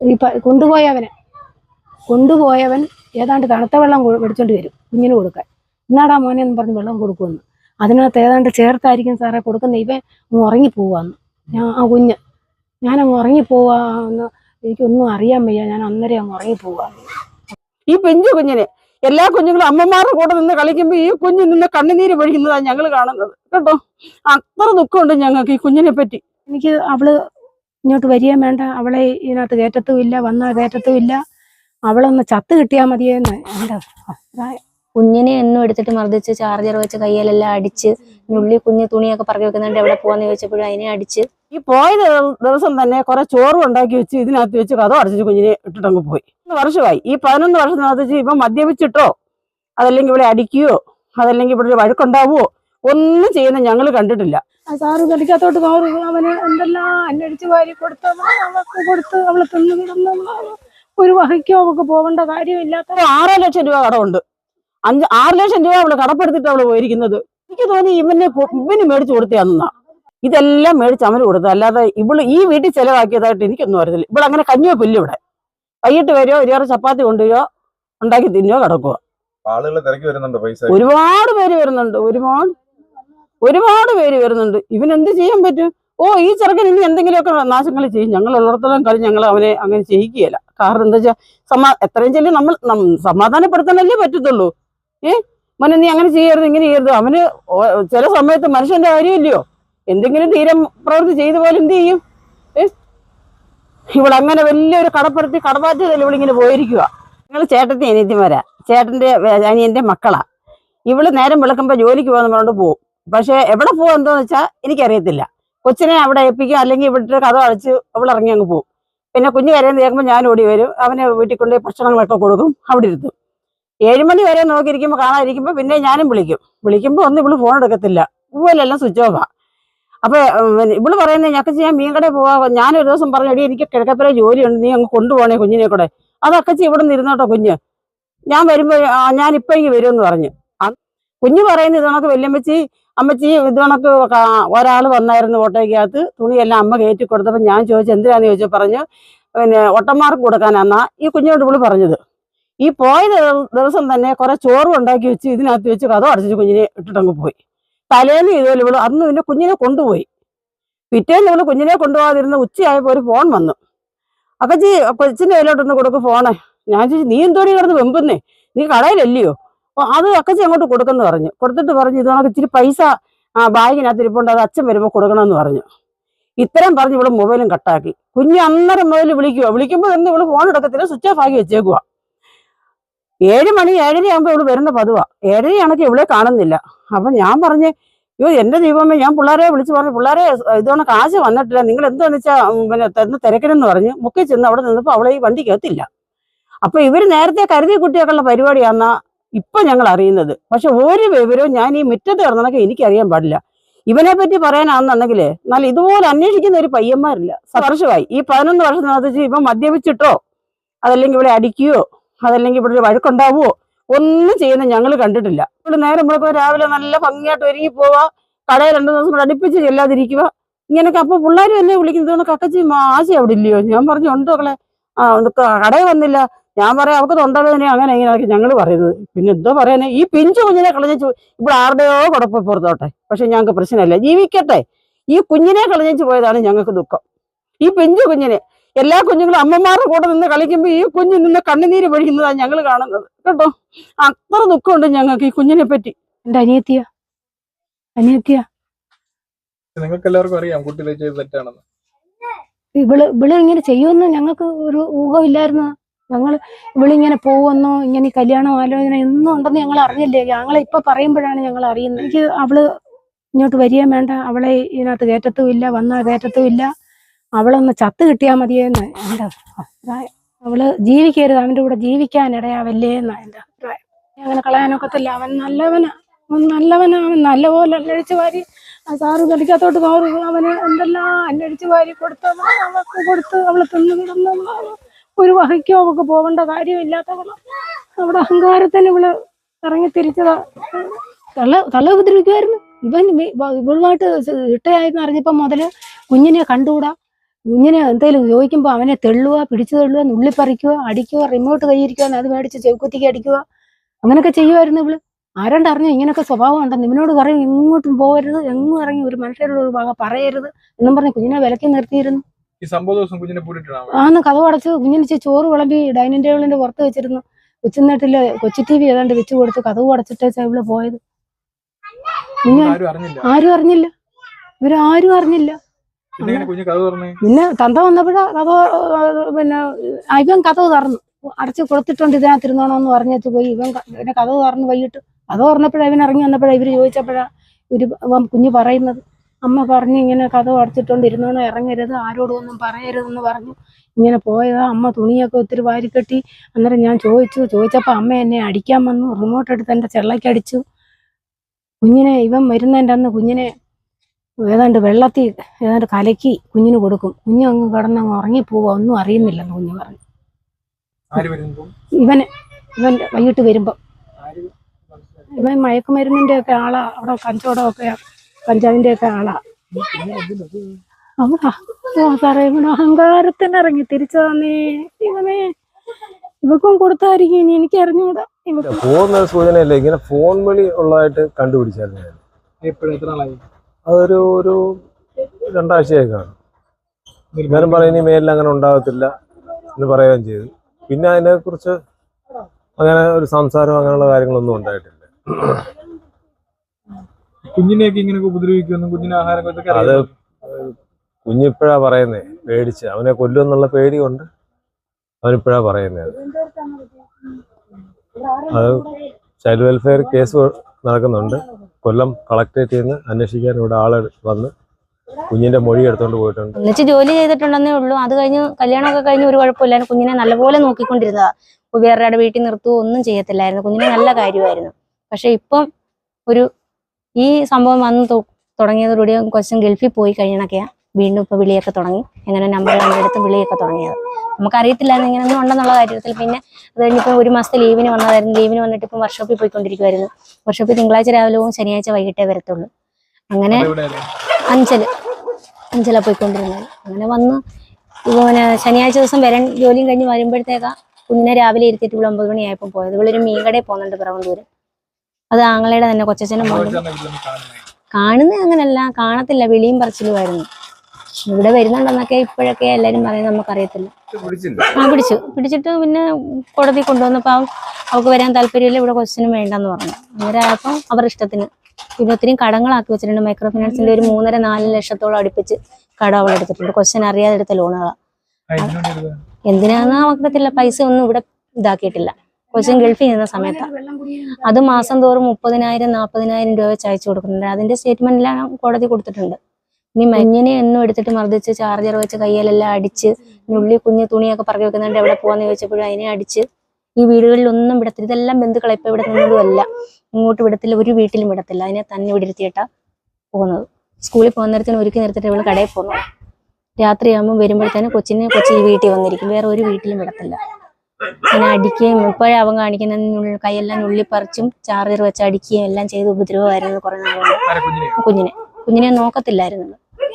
ഈ കൊണ്ടുപോയവന് കൊണ്ടുപോയവൻ ഏതാണ്ട് തണുത്ത വെള്ളം വെടിച്ചോണ്ട് വരും കുഞ്ഞിന് കൊടുക്കാൻ. എന്നാടാ മോനെ എന്ന് പറഞ്ഞ് വെള്ളം കൊടുക്കുമെന്ന്. അതിനകത്ത് ഏതാണ്ട് ചേർത്തായിരിക്കും സാറേ കൊടുക്കുന്ന ഇവൻ ഉറങ്ങി ഉറങ്ങിപ്പോവാന്ന് ഞാൻ ആ കുഞ്ഞ് ഞാൻ അങ്ങ് ഉറങ്ങിപ്പോവാന്ന് എനിക്കൊന്നും അറിയാൻ വയ്യ. ഞാൻ അന്നേരം അങ്ങ് ഉറങ്ങിപ്പോവാ ഈ പിഞ്ചു കുഞ്ഞിനെ എല്ലാ കുഞ്ഞുങ്ങളും അമ്മമാരുടെ കൂടെ നിന്ന് കളിക്കുമ്പോൾ ഈ കുഞ്ഞ് നിന്ന് കണ്ണുനീര് പൊഴിക്കുന്നതാണ് ഞങ്ങൾ കാണുന്നത്. കേട്ടോ? അത്ര ദുഃഖമുണ്ട് ഞങ്ങൾക്ക് ഈ കുഞ്ഞിനെ പറ്റി. എനിക്ക് അവൾ ഇങ്ങോട്ട് വരികയും വേണ്ട. അവളെ ഇതിനകത്ത് കയറ്റത്തും ഇല്ല വന്നാൽ കയറ്റത്തും ഇല്ല. അവളൊന്ന് ചത്ത് കിട്ടിയാൽ മതിയെന്ന്. എന്റെ അഭിപ്രായം കുഞ്ഞിനെ എന്നും എടുത്തിട്ട് മർദ്ദിച്ച് ചാർജർ വെച്ച് കയ്യിലെല്ലാം അടിച്ച് ഉള്ളി കുഞ്ഞ് തുണിയൊക്കെ പറഞ്ഞു വെക്കുന്നുണ്ട്. എവിടെ പോവാന്ന് ചോദിച്ചപ്പോഴും അതിനെ അടിച്ച്. ഈ പോയ ദിവ- ദിവസം തന്നെ കുറെ ചോറും ഉണ്ടാക്കി വെച്ച് ഇതിനകത്ത് വെച്ച് കഥ അടച്ചു കുഞ്ഞിനെ ഇട്ടിട്ടങ്ങ് പോയി. വർഷമായി. ഈ പതിനൊന്ന് വർഷത്തിനകത്ത് വെച്ച് ഇപ്പം മദ്യപിച്ചിട്ടോ? അതല്ലെങ്കിൽ ഇവിടെ അടിക്കുകയോ? അതല്ലെങ്കിൽ ഇവിടെ ഒരു വഴക്കുണ്ടാവുമോ ഒന്നും ചെയ്യുന്ന ഞങ്ങൾ കണ്ടിട്ടില്ല. ആ സാറ് കളിക്കാത്തോട്ട് സാറ് അവന് എന്തെല്ലാം അന്വേഷിച്ച് വാരി കൊടുത്ത് അവൾക്ക് കൊടുത്ത് അവൾ തിന്ന് കിടന്ന് ഒരു വഹിക്കോ അവൾക്ക് പോകേണ്ട കാര്യമില്ലാത്ത ആറ് ലക്ഷം രൂപ കടമുണ്ട്. അഞ്ച് ആറ് ലക്ഷം രൂപ അവൾ കടപ്പെടുത്തിട്ട് അവൾ പോയിരിക്കുന്നത്. എനിക്ക് തോന്നി ഇവനെ ഇവന് മേടിച്ചു കൊടുത്തയാന്നാ ഇതെല്ലാം മേടിച്ച് അവന് കൊടുത്തത്. അല്ലാതെ ഇവൾ ഈ വീട്ടിൽ ചെലവാക്കിയതായിട്ട് എനിക്കൊന്നും അറിയില്ല ഇവിടെ അങ്ങനെ കഞ്ഞിയോ പുല്ല് ഇവിടെ. വൈകിട്ട് വരുമോ ഒരു ചപ്പാത്തി കൊണ്ടുവരുമോ ഉണ്ടാക്കി തിന്നോ കിടക്കുക ആളുകൾ തിരക്കി വരുന്നുണ്ട് പൈസ. ഒരുപാട് പേര് വരുന്നുണ്ട്. ഒരുപാട് ഒരുപാട് പേര് വരുന്നുണ്ട്. ഇവൻ എന്ത് ചെയ്യാൻ പറ്റും? ഓ ഈ ചെറുക്കൻ ഇനി എന്തെങ്കിലുമൊക്കെ നാശങ്ങൾ ചെയ്യും. ഞങ്ങൾ ഉള്ളിടത്തോളം കളി ഞങ്ങൾ അവനെ അങ്ങനെ ചെയ്യിക്കുകയില്ല. കാരണം എന്താ വെച്ചാൽ സമാ എത്രയും ചെല്ലി നമ്മൾ സമാധാനപ്പെടുത്താനല്ലേ പറ്റത്തുള്ളൂ. ഏ? മോനെ നീ അങ്ങനെ ചെയ്യരുത് ഇങ്ങനെ ചെയ്യരുത്. അവന് ചില സമയത്ത് മനുഷ്യന്റെ കാര്യമില്ലയോ? എന്തെങ്കിലും തീരം പ്രവൃത്തി ചെയ്തു പോലെ എന്ത് ചെയ്യും? ഏ? ഇവളങ്ങനെ വലിയൊരു കടപ്പെടുത്തി കടമാറ്റത്തിൽ ഇവളിങ്ങനെ പോയിരിക്കുക നിങ്ങൾ ചേട്ടത്തി അനിയത്തിമാരാ. ചേട്ടന്റെ വേ- അനിയന്റെ മക്കളാ. ഇവൾ നേരം വിളക്കുമ്പോ ജോലിക്ക് പോകാന്ന് പറഞ്ഞുകൊണ്ട് പോകും പക്ഷെ എവിടെ പോകും എന്താന്ന് വെച്ചാൽ എനിക്കറിയത്തില്ല. കൊച്ചിനെ അവിടെ ഏൽപ്പിക്കും അല്ലെങ്കിൽ ഇവിടുത്തെ കഥ അടച്ച് അവൾ ഇറങ്ങി അങ്ങ് പോകും പിന്നെ കുഞ്ഞ് വരെ കേൾക്കുമ്പോൾ ഞാൻ ഓടി വരും അവനെ വീട്ടിൽ കൊണ്ട് ഭക്ഷണങ്ങളൊക്കെ കൊടുക്കും അവിടെ ഇരുത്തും. ഏഴുമണി വരെ നോക്കിയിരിക്കുമ്പോൾ കാണാതിരിക്കുമ്പോൾ പിന്നെ ഞാനും വിളിക്കും. വിളിക്കുമ്പോൾ ഒന്നും ഇവൾ ഫോൺ എടുക്കത്തില്ല. ഇതുപോലെല്ലാം സ്വിച്ച് ഓഫാ അപ്പൊ ഇവൾ പറയുന്നത് ഞങ്ങൾക്ക് ഞാൻ മീൻ കടയിൽ പോവാ. ഞാനൊരു ദിവസം പറഞ്ഞു എടി എനിക്ക് കിഴക്കപ്പുറ ജോലിയുണ്ട് നീ അങ്ങ് കൊണ്ടുപോകണേ കുഞ്ഞിനെ കൂടെ. അതൊക്കെ ഇവിടെ നിന്ന് ഇരുന്നോട്ടോ കുഞ്ഞ്. ഞാൻ വരുമ്പോ ഞാൻ ഇപ്പൊ ഇങ്ങനെ വരുമെന്ന് പറഞ്ഞു. കുഞ്ഞു പറയുന്നത് ഇത് കണക്ക് വല്യമ്മച്ചി അമ്മച്ചി ഇത് കണക്ക് ഒരാൾ വന്നായിരുന്നു ഓട്ടോയ്ക്കകത്ത് തുണിയെല്ലാം അമ്മ കയറ്റി കൊടുത്തപ്പോൾ ഞാൻ ചോദിച്ചു എന്തിനാന്ന്? ചോദിച്ചു പറഞ്ഞു പിന്നെ ഒട്ടന്മാർക്ക് കൊടുക്കാനാന്നാ ഈ കുഞ്ഞോട് ഇവൾ പറഞ്ഞത്. ഈ പോയ ദിവ- ദിവസം തന്നെ കുറെ ചോറും ഉണ്ടാക്കി വെച്ച് ഇതിനകത്ത് വെച്ച് കഥ അടച്ചിട്ട് കുഞ്ഞിനെ ഇട്ടിട്ടങ്ങ് പോയി. തലേന്ന് ഇതുപോലെ ഇവൾ അന്ന് പിന്നെ കുഞ്ഞിനെ കൊണ്ടുപോയി. പിറ്റേന്ന് ഇവൾ കുഞ്ഞിനെ കൊണ്ടുപോകാതിരുന്ന ഉച്ചയായപ്പോൾ ഒരു ഫോൺ വന്നു. അക്കച്ചി കൊച്ചിന്റെ കയ്യിലോട്ടൊന്ന് കൊടുക്കും ഫോണ്. ഞാൻ ചോദിച്ചു നീ എന്തോടി കിടന്ന് വെമ്പുന്നേ? നീ കടയിലല്ലയോ? അപ്പൊ അത് അക്കച്ചി അങ്ങോട്ട് കൊടുക്കുന്നു പറഞ്ഞു. കൊടുത്തിട്ട് പറഞ്ഞു ഇത് നമുക്ക് ഇച്ചിരി പൈസ ആ ബാഗിനകത്ത് ഇരിപ്പുണ്ട് അത് അച്ഛൻ വരുമ്പോൾ കൊടുക്കണമെന്ന് പറഞ്ഞു. ഇത്രയും പറഞ്ഞ് ഇവിടെ മൊബൈലും കട്ടാക്കി. കുഞ്ഞ് അന്നേരം മുതൽ വിളിക്കുക വിളിക്കുമ്പോൾ തന്നെ ഇവൾ ഫോൺ എടുക്കത്തില്ല സ്വിച്ച് ഓഫ് ആക്കി വെച്ചേക്കുക ഏഴ് മണി ഏഴര ആകുമ്പോൾ ഇവൾ വരുന്ന പതിവാ. ഏഴര ആണെങ്കിൽ ഇവളെ കാണുന്നില്ല. അപ്പൊ ഞാൻ പറഞ്ഞ് അയ്യോ എന്റെ ദൈവമേ ഞാൻ പിള്ളേരെ വിളിച്ചു പറഞ്ഞു പിള്ളേരെ ഇതോണ കാശ് വന്നിട്ടില്ല. നിങ്ങൾ എന്താന്ന് വെച്ചാൽ പിന്നെ തരുന്ന തിരക്കണമെന്ന് പറഞ്ഞ് മുക്കി ചെന്ന് അവിടെ നിന്നപ്പോൾ അവളെ ഈ വണ്ടി കേത്തില്ല. അപ്പൊ ഇവർ നേരത്തെ കരുതി കുട്ടിയൊക്കെയുള്ള പരിപാടിയാന്നാ ഇപ്പൊ ഞങ്ങൾ അറിയുന്നത്. പക്ഷെ ഒരു വിവരവും ഞാൻ ഈ മുറ്റത്ത് കിടന്നതൊക്കെ എനിക്കറിയാൻ പാടില്ല. ഇവനെ പറ്റി പറയാനാണെന്നുണ്ടെങ്കിൽ എന്നാൽ ഇതുപോലെ അന്വേഷിക്കുന്ന ഒരു പയ്യന്മാരില്ല. വർഷമായി ഈ പതിനൊന്ന് വർഷത്തിനകത്ത് ഇവൻ മദ്യപിച്ചിട്ടോ അതല്ലെങ്കിൽ ഇവിടെ അടിക്കുകയോ അതല്ലെങ്കിൽ ഇവിടെ ഒരു വഴക്കുണ്ടാവുമോ ഒന്നും ചെയ്യുന്ന ഞങ്ങൾ കണ്ടിട്ടില്ല. ഇവിടെ നേരം ഇവിടെ രാവിലെ നല്ല ഭംഗിയായിട്ട് ഒരുങ്ങി പോവാ. കടയിൽ രണ്ടു ദിവസം കൂടെ അടുപ്പിച്ച് ചെല്ലാതിരിക്കുക. ഇങ്ങനെയൊക്കെ അപ്പൊ പിള്ളേരും എന്നെ വിളിക്കുന്നത്? കക്കച്ചി മാശി അവിടെ ഇല്ലയോ? ഞാൻ പറഞ്ഞു ഉണ്ടോ ആ കടയിൽ വന്നില്ല. ഞാൻ പറയാം അവർക്ക് തൊണ്ടവേദന അങ്ങനെ ഇങ്ങനെയൊക്കെ ഞങ്ങൾ പറയുന്നത്. പിന്നെ എന്തോ പറയാനേ ഈ പിഞ്ചു കുഞ്ഞിനെ കളഞ്ഞു ഇവിടെ ആരുടെയോ കുഴപ്പം പുറത്തോട്ടെ. പക്ഷെ ഞങ്ങൾക്ക് പ്രശ്നമില്ല. ജീവിക്കട്ടെ. ഈ കുഞ്ഞിനെ കളഞ്ഞു പോയതാണ് ഞങ്ങൾക്ക് ദുഃഖം. ഈ പിഞ്ചു കുഞ്ഞിനെ എല്ലാ കുഞ്ഞുങ്ങളും അമ്മമാരുടെ കൂടെ നിന്ന് കളിക്കുമ്പോൾ ഈ കുഞ്ഞ് നിന്ന് കണ്ണുനീര് പൊഴിക്കുന്നതാണ് ഞങ്ങൾ കാണുന്നത്. കേട്ടോ? അത്ര ദുഃഖമുണ്ട് ഞങ്ങൾക്ക് ഈ കുഞ്ഞിനെ പറ്റി എന്റെ അനിയത്തിയ? അനിയത്തിയ? നിങ്ങൾക്ക് എല്ലാവർക്കും അറിയാം കുട്ടി തെറ്റാണെന്ന്. ഇവൾ ഇവൾ ഇങ്ങനെ ചെയ്യുമെന്ന് ഞങ്ങൾക്ക് ഒരു ഊഹമില്ലായിരുന്നു. ഞങ്ങൾ ഇവളിങ്ങനെ പോകുമെന്നോ ഇങ്ങനെ കല്യാണം ആലോചന എന്നും ഉണ്ടെന്ന് ഞങ്ങൾ അറിഞ്ഞില്ലേ? ഞങ്ങളെ ഇപ്പൊ പറയുമ്പോഴാണ് ഞങ്ങൾ അറിയുന്നത്. എനിക്ക് അവൾ ഇങ്ങോട്ട് വരികയും വേണ്ട. അവളെ ഇതിനകത്ത് കയറ്റത്തും ഇല്ല വന്നാൽ കയറ്റത്തും ഇല്ല. അവളൊന്ന് ചത്ത് കിട്ടിയാൽ മതിയെന്ന് എന്റെ അഭിപ്രായം. അവൾ ജീവിക്കരുത് അവന്റെ കൂടെ ജീവിക്കാൻ ഇടയാവല്ലേ എന്നാ എന്റെ അഭിപ്രായം. അങ്ങനെ കളയാനൊക്കത്തില്ല. അവൻ നല്ലവനാ. നല്ലവനാ. അവൻ നല്ലപോലെ അല്ലഴിച്ച് വാരി സാറ് കളിക്കാത്തോട്ട് സാറ് അവന് എന്തെല്ലാം അല്ലഴിച്ച് വാരി കൊടുത്ത് കൊടുത്ത് അവൾ തിന്നു കിടന്ന് ഒരു വഹിക്കോ അവൾക്ക് പോകേണ്ട കാര്യമില്ലാത്തവൾ അവിടെ അഹങ്കാരത്തിന് ഇവൾ ഇറങ്ങി തിരിച്ചതാ. തള്ള തള്ള ഉപദ്രവിക്കുമായിരുന്നു ഇവൻ ഇവളുമായിട്ട് ഇട്ടയായിരുന്നു അറിഞ്ഞപ്പോ മുതൽ കുഞ്ഞിനെ കണ്ടുകൂടാ. കുഞ്ഞിനെ എന്തെങ്കിലും ചോദിക്കുമ്പോൾ അവനെ തെള്ളുക പിടിച്ചു തെള്ളുക നുള്ളിപ്പറിക്കുക അടിക്കുക റിമോട്ട് കൈയിരിക്കുക അത് മേടിച്ച് ചെവിക്കുത്തിക്ക് അടിക്കുക അങ്ങനെയൊക്കെ ചെയ്യുമായിരുന്നു ഇവൾ. ആരാണ്ട് അറിഞ്ഞു? ഇങ്ങനെയൊക്കെ സ്വഭാവം ഉണ്ടെന്ന്. ഇവനോട് പറയും എങ്ങോട്ടും പോകരുത് എങ്ങും ഇറങ്ങി ഒരു മനുഷ്യരോട് ഒരു ഭാഗം പറയരുത് എന്നും പറഞ്ഞ് കുഞ്ഞിനെ വിലക്കി നിർത്തിയിരുന്നു. ഈ സംഭവ ദിവസം കുഞ്ഞിനെ പൂട്ടിട്ടാണ് ആന്ന് കഥ അടച്ച് കുഞ്ഞിന് ചോറ് വിളമ്പി ഡൈനിങ് ടേബിളിന്റെ പുറത്ത് വെച്ചിരുന്നു. വെച്ചിരുന്നിട്ടില്ല കൊച്ചി ടി വി ഏതാണ്ട് വെച്ച് കൊടുത്ത് കഥ അടച്ചിട്ട് ഇവൾ പോയത്. ആരും അറിഞ്ഞില്ല. ഇവരാരും അറിഞ്ഞില്ല. പിന്നെ തന്ത വന്നപ്പോഴാ കഥ പിന്നെ ഇവൻ കഥ തറന്നു. അടച്ച് കൊടുത്തിട്ടുണ്ട് ഇതിനകത്തിരുന്നോണമെന്ന് പറഞ്ഞിട്ട് പോയി. ഇവൻ പിന്നെ കഥ തറന്ന് വൈകിട്ട്. കഥ തുറന്നപ്പോഴാ ഇവൻ ഇറങ്ങി വന്നപ്പോഴാ ഇവർ ചോദിച്ചപ്പോഴാ ഇവർ കുഞ്ഞ് പറയുന്നത്. അമ്മ പറഞ്ഞു ഇങ്ങനെ കഥ അടച്ചിട്ടുണ്ട് ഇരുന്നോണം ഇറങ്ങരുത് ആരോടും ഒന്നും പറയരുതെന്ന് പറഞ്ഞു. ഇങ്ങനെ പോയതാ അമ്മ തുണിയൊക്കെ ഒത്തിരി വാരിക്കെട്ടി. അന്നേരം ഞാൻ ചോദിച്ചു ചോദിച്ചപ്പോൾ അമ്മ എന്നെ അടിക്കാൻ വന്നു റിമോട്ട് എടുത്ത് എന്റെ ചെള്ളക്കടിച്ചു കുഞ്ഞിനെ ഇവൻ വരുന്നതിന്റെ അന്ന് കുഞ്ഞിനെ ഏതാണ്ട് വെള്ളത്തിൽ ഏതാണ്ട് കലക്കി കുഞ്ഞിന് കൊടുക്കും. കുഞ്ഞ് അങ്ങ് കിടന്നങ്ങ് ഉറങ്ങിപ്പോവുക ഒന്നും അറിയുന്നില്ലെന്ന് കുഞ്ഞ് പറഞ്ഞു. ഇവന് ഇവൻ വൈകിട്ട് വരുമ്പം. ഇവൻ മയക്കുമരുന്നിന്റെ ഒക്കെ ആളാ അവിടെ കച്ചവടമൊക്കെ കഞ്ചാവിന്റെ ഒക്കെ ആളാ. അവിടെ ഓ സാറേ ഇവിടെ അഹങ്കാരത്തിന് ഇറങ്ങി. തിരിച്ചു തന്നേ ഇവനെ ഇവക്കും കൊടുത്തായിരിക്കും ഇനി എനിക്ക് അറിഞ്ഞൂടാ. പോകുന്ന ഒരു സൂചനയില്ല ഇങ്ങനെ ഫോൺ വിളി ഉള്ളതായിട്ട് കണ്ടുപിടിച്ചായിരുന്നു ഞാൻ. അതൊരു ഒരു രണ്ടാഴ്ചയായി കാണും. പറയും ഇനി മേലിൽ അങ്ങനെ ഉണ്ടാകത്തില്ല എന്ന് പറയുകയും ചെയ്തു. പിന്നെ അതിനെക്കുറിച്ച് അങ്ങനെ ഒരു സംസാരം അങ്ങനെയുള്ള കാര്യങ്ങളൊന്നും ഉണ്ടായിട്ടില്ല. കുഞ്ഞിനെയൊക്കെ ഇങ്ങനെ ഉപദ്രവിക്കുന്നു കുഞ്ഞിന് ആഹാരം അത് കുഞ്ഞിപ്പഴാ പറയുന്നേ പേടിച്ച്. അവനെ കൊല്ലുമെന്നുള്ള പേടി കൊണ്ട് അവനിപ്പോഴാ പറയുന്നേ അത്. ചൈൽഡ് വെൽഫെയർ കേസ് നടക്കുന്നുണ്ട്. കൊല്ലം കളക്ടറേറ്റ് ചെയ്യുന്ന അന്വേഷിക്കാൻ ഇവിടെ ആൾ വന്ന് കുഞ്ഞിന്റെ മൊഴി എടുത്തോണ്ട് പോയിട്ടുണ്ട്. എന്നിട്ട് ജോലി ചെയ്തിട്ടുണ്ടെന്നേ ഉള്ളൂ. അത് കഴിഞ്ഞ് കല്യാണമൊക്കെ കഴിഞ്ഞ് ഒരു കുഴപ്പമില്ലായിരുന്നു. കുഞ്ഞിനെ നല്ലപോലെ നോക്കിക്കൊണ്ടിരുന്നതാ. വേറൊരാടെ വീട്ടിൽ നിർത്തുകയോ ഒന്നും ചെയ്യത്തില്ലായിരുന്നു. കുഞ്ഞിനെ നല്ല കാര്യമായിരുന്നു. പക്ഷെ ഇപ്പം ഒരു ഈ സംഭവം വന്ന് തുടങ്ങിയതോടുകൂടി കൊച്ചൻ ഗൾഫിൽ പോയി കഴിഞ്ഞൊക്കെയാ വീണ്ടും ഇപ്പൊ വിളിയൊക്കെ തുടങ്ങി. എങ്ങനെ നമ്പർ കണ്ടെടുത്ത് വിളിയൊക്കെ തുടങ്ങിയത്. നമുക്കറിയത്തില്ലായിരുന്നു ഇങ്ങനെയൊന്നും ഉണ്ടെന്നുള്ള കാര്യത്തിൽ പിന്നെ അത് കഴിഞ്ഞിപ്പോൾ ഒരു മാസത്തെ ലീവിന് വന്നതായിരുന്നു. ലീവിന് വന്നിട്ട് ഇപ്പൊ വർക്ക്ഷോപ്പിൽ പോയിക്കൊണ്ടിരിക്കുവായിരുന്നു. വർക്ക്ഷോപ്പിൽ തിങ്കളാഴ്ച രാവിലെ പോകും ശനിയാഴ്ച വൈകിട്ടേ വരത്തുള്ളൂ. അങ്ങനെ അഞ്ചൽ അഞ്ചൽ അഞ്ചല പോയിക്കൊണ്ടിരുന്നത്. അങ്ങനെ വന്ന് പിന്നെ ശനിയാഴ്ച ദിവസം വരാൻ ജോലിയും കഴിഞ്ഞ് വരുമ്പോഴത്തേക്കാ കുഞ്ഞിനെ രാവിലെ ഇരുത്തിയിട്ട് ഇവിടെ ഒമ്പത് മണിയായപ്പോൾ പോയത്. ഇവളൊരു മീൻകടയിൽ പോകുന്നുണ്ട് പിറവന്തൂര്. അത് ആങ്ങളയുടെ തന്നെ കൊച്ചച്ഛനും കാണുന്നത് അങ്ങനല്ല കാണത്തില്ല വിളിയും പറച്ചിലുമായിരുന്നു ഇവിടെ വരുന്നുണ്ടെന്നൊക്കെ ഇപ്പോഴൊക്കെ എല്ലാരും പറയുന്നത് നമുക്കറിയത്തില്ല. ആ പിടിച്ചു പിടിച്ചിട്ട് പിന്നെ കോടതി കൊണ്ടുവന്നപ്പോൾ അവൻ അവൾക്ക് വരാൻ താല്പര്യമില്ല ഇവിടെ കൊച്ചിനും വേണ്ടെന്ന് പറഞ്ഞു. അങ്ങനെ ആയപ്പോൾ അവർ ഇഷ്ടത്തിന്. പിന്നെ ഒത്തിരിയും കടങ്ങളാക്കി വെച്ചിട്ടുണ്ട്. മൈക്രോ ഫിനാൻസിന്റെ ഒരു മൂന്നര നാല് ലക്ഷത്തോളം അടുപ്പിച്ച് കടം അവൾ എടുത്തിട്ടുണ്ട്. കൊച്ചിൻ അറിയാതെ എടുത്ത ലോണുകളാണ് എന്തിനാന്ന് അവക്കത്തില്ല പൈസ ഒന്നും ഇവിടെ ഇതാക്കിയിട്ടില്ല. കൊച്ചിൻ ഗൾഫിൽ നിന്ന സമയത്താണ് അത് മാസം തോറും മുപ്പതിനായിരം നാൽപ്പതിനായിരം രൂപ വെച്ച് അയച്ചു കൊടുക്കുന്നുണ്ട്. അതിന്റെ സ്റ്റേറ്റ്മെന്റിലാണ് കോടതി കൊടുത്തിട്ടുണ്ട്. ഇനി മഞ്ഞിനെ എന്നും എടുത്തിട്ട് മർദ്ദിച്ച് ചാർജർ വെച്ച് കയ്യിലെല്ലാം അടിച്ച് ഉള്ളി കുഞ്ഞു തുണിയൊക്കെ പറഞ്ഞു വെക്കുന്നുണ്ട്. എവിടെ പോവാന്ന് ചോദിച്ചപ്പോഴും അതിനെ അടിച്ച് ഈ വീടുകളിലൊന്നും വിടത്തില്ല. ഇതെല്ലാം ബന്ധുക്കളെ ഇപ്പൊ ഇവിടെ നിന്നതുമല്ല. ഇങ്ങോട്ട് വിടത്തില്ല. ഒരു വീട്ടിലും വിടത്തില്ല. അതിനെ തന്നെ ഇവിടെ ഇരുത്തിയിട്ടാ പോകുന്നത്. സ്കൂളിൽ പോകുന്ന നേരത്തിന് ഒരുക്കി നിർത്തിട്ട് ഇവൾ കടയിൽ പോകുന്നത് രാത്രിയാകുമ്പോൾ വരുമ്പോഴത്തേനും കൊച്ചിന് കൊച്ചി ഈ വീട്ടിൽ വന്നിരിക്കും. വേറെ ഒരു വീട്ടിലും വിടത്തില്ല. അങ്ങനെ അടിക്കുകയും ഇപ്പോഴും അവൻ കാണിക്കുന്ന കൈയെല്ലാം നുള്ളിപ്പറിച്ചും ചാർജർ വെച്ച് അടിക്കുകയും എല്ലാം ചെയ്ത് ഉപദ്രവമായിരുന്നു കുറെ നാളുകൊണ്ട്. ആരെ കുഞ്ഞിനെ. കുഞ്ഞിനെ നോക്കത്തില്ലായിരുന്നു.